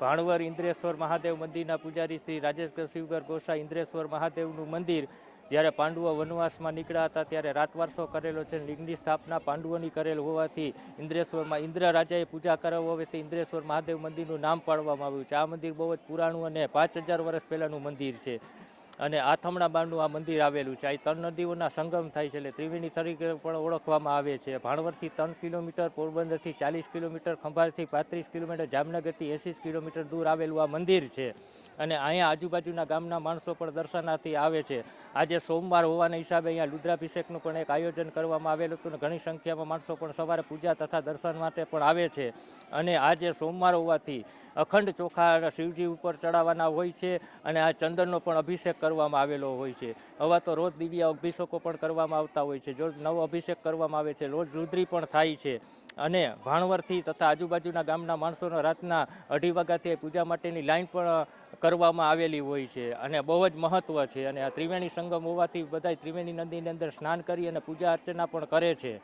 ભાણવર ઇન્દ્રેશ્વર મહાદેવ મંદિરના પૂજારી શ્રી રાજેશ શિવગર ગોસાઈ ઇન્દ્રેશ્વર મહાદેવનું મંદિર જ્યારે પાંડવો વનવાસમાં નીકળ્યા હતા ત્યારે રાતવારસો કરેલો છે. લિંગની સ્થાપના પાંડવોની કરેલ હોવાથી ઇન્દ્રેશ્વરમાં ઇન્દ્ર રાજાએ પૂજા કરાવી હોવાથી ઇન્દ્રેશ્વર મહાદેવ મંદિરનું નામ પાડવામાં આવ્યું છે. આ મંદિર બહુ જ પુરાણું અને પાંચ હજાર વર્ષ પહેલાંનું મંદિર છે. અને આથમણા બાણનું આ મંદિર આવેલું છે. આ ત્રણ નદીઓના સંગમ થાય છે એટલે ત્રિવેણી તરીકે પણ ઓળખવામાં આવે છે. ભાણવરથી ત્રણ કિલોમીટર, પોરબંદરથી ચાલીસ કિલોમીટર ખંભારથી પાંત્રીસ કિલોમીટર, જામનગરથી એંસી કિલોમીટર દૂર આવેલું આ મંદિર છે. અને અહીંયા આજુબાજુના ગામના માણસો પણ દર્શનાર્થી આવે છે. આજે સોમવાર હોવાના હિસાબે અહીંયા રુદ્રાભિષેકનું પણ એક આયોજન કરવામાં આવેલું હતું અને ઘણી સંખ્યામાં માણસો પણ સવારે પૂજા તથા દર્શન માટે પણ આવે છે. અને આજે સોમવાર હોવાથી અખંડ ચોખા શિવજી ઉપર ચડાવવાના હોય છે અને આ ચંદનનો પણ અભિષેક કરવામાં આવેલો હોય છે. હવે તો રોજ દિવ્ય અભિષેકો પણ કરવામાં આવતા હોય છે. જો નવો અભિષેક કરવામાં આવે છે, રોજ રુદ્રી પણ થાય છે. અને ભાણવરથી તથા આજુબાજુના ગામના માણસોનો રાતના અઢી વાગ્યાથી પૂજા માટેની લાઈન પણ કરવામાં આવેલી હોય છે અને બહુ જ મહત્ત્વ છે. અને આ ત્રિવેણી સંગમ હોવાથી બધા ત્રિવેણી નદીની અંદર સ્નાન કરી અને પૂજા અર્ચના પણ કરે છે.